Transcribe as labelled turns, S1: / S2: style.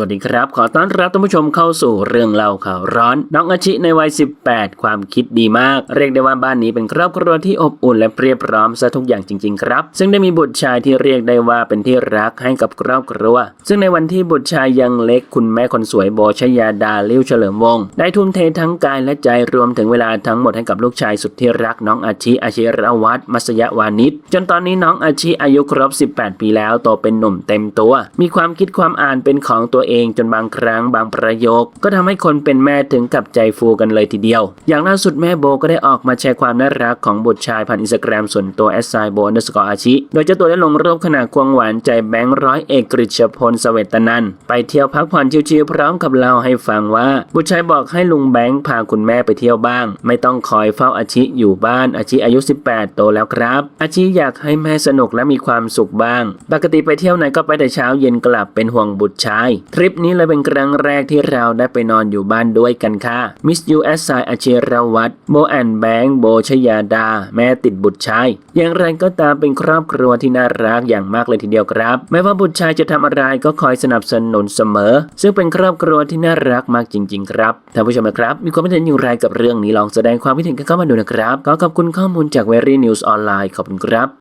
S1: สวัสดีครับ ขอต้อนรับท่านผู้ชมเข้าสู่เรื่องเล่าข่าวร้อน น้องอาชิในวัย 18 ความคิดดีมาก เรียกได้ว่าบ้านนี้เป็นครอบครัวที่อบอุ่นและเรียบพร้อมซะทุกอย่างจริง ๆ ครับ ซึ่งได้มีบุตรชายที่เรียกได้ว่าเป็นที่รักให้กับครอบครัว ซึ่งในวันที่บุตรชายยังเล็กคุณแม่คนสวยโบชยาดาลิ้วเฉลิมวงศ์ได้ทุ่มเททั้งกายและใจรวมถึงเวลาทั้งหมดให้กับลูกชายสุดที่รักน้องอาชิอาชิรวัตรมัสยวานิชจนตอนนี้น้องอาชิอายุครบ 18 ปีแล้วโตเป็นหนุ่มเต็มตัว มีความคิดความอ่านเป็นของตัวเองจนบางครั้งบางประโยค ก็ทำให้คนเป็นแม่ถึงกับใจฟูกันเลยทีเดียว อย่างล่าสุดแม่โบก็ได้ออกมาแชร์ความน่ารักของบุตรชายผ่านอินสตาแกรมส่วนตัวแอสไซโบนสกออาชิ โดยเจ้าตัวได้ลงรูปขณะควงหวานใจแบงค์ร้อยเอกกฤษพลสเวตนันไปเที่ยวพักผ่อนชิวๆพร้อมกับเล่าให้ฟังว่า บุตรชายบอกให้ลุงแบงค์พาคุณแม่ไปเที่ยวบ้าง ไม่ต้องคอยเฝ้าอาชิอยู่บ้านอาชิอายุ 18 โตแล้วครับ อาชิอยากให้แม่สนุกและมีความสุขบ้าง ปกติไปเที่ยวไหนก็ไปแต่เช้าเย็นกลับเป็นห่วงบุตรชายทริปนี้เลยเป็นครั้งแรกที่เราได้ไปนอนอยู่บ้านด้วยกันค่ะมิสยูแอสไซอาชิรวัตรโบแอนแบงโบชยาดา แม่ติดบุตรชาย อย่างไรก็ตามเป็นครอบครัวที่น่ารักอย่างมากเลยทีเดียวครับ ไม่ว่าบุตรชายจะทำอะไรก็คอยสนับสนุนเสมอ ซึ่งเป็นครอบครัวที่น่ารักมากจริง ๆ ครับท่านผู้ชมครับ มีความคิดเห็นอย่างไรกับเรื่องนี้ลองแสดงความคิดเห็นกันเข้ามาดูนะครับก็ขอบคุณข้อมูลจากเวรี่นิวส์ออนไลน์ขอบคุณครับ